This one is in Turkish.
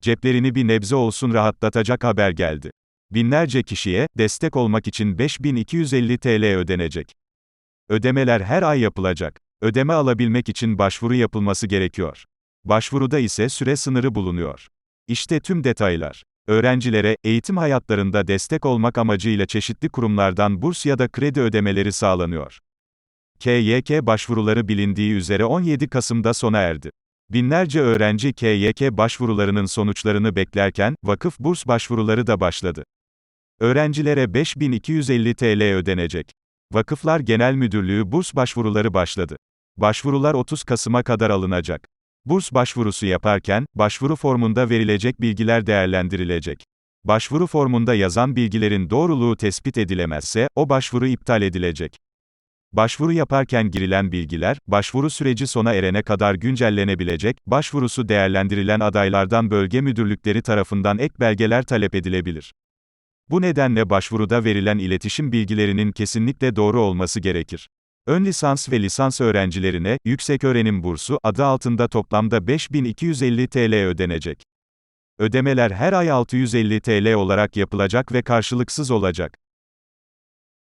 Ceplerini bir nebze olsun rahatlatacak haber geldi. Binlerce kişiye, destek olmak için 5250 TL ödenecek. Ödemeler her ay yapılacak. Ödeme alabilmek için başvuru yapılması gerekiyor. Başvuruda ise süre sınırı bulunuyor. İşte tüm detaylar. Öğrencilere, eğitim hayatlarında destek olmak amacıyla çeşitli kurumlardan burs ya da kredi ödemeleri sağlanıyor. KYK başvuruları bilindiği üzere 17 Kasım'da sona erdi. Binlerce öğrenci KYK başvurularının sonuçlarını beklerken, vakıf burs başvuruları da başladı. Öğrencilere 5250 TL ödenecek. Vakıflar Genel Müdürlüğü burs başvuruları başladı. Başvurular 30 Kasım'a kadar alınacak. Burs başvurusu yaparken, başvuru formunda verilecek bilgiler değerlendirilecek. Başvuru formunda yazan bilgilerin doğruluğu tespit edilemezse, o başvuru iptal edilecek. Başvuru yaparken girilen bilgiler, başvuru süreci sona erene kadar güncellenebilecek, başvurusu değerlendirilen adaylardan bölge müdürlükleri tarafından ek belgeler talep edilebilir. Bu nedenle başvuruda verilen iletişim bilgilerinin kesinlikle doğru olması gerekir. Ön lisans ve lisans öğrencilerine, yükseköğrenim bursu, adı altında toplamda 5250 TL ödenecek. Ödemeler her ay 650 TL olarak yapılacak ve karşılıksız olacak.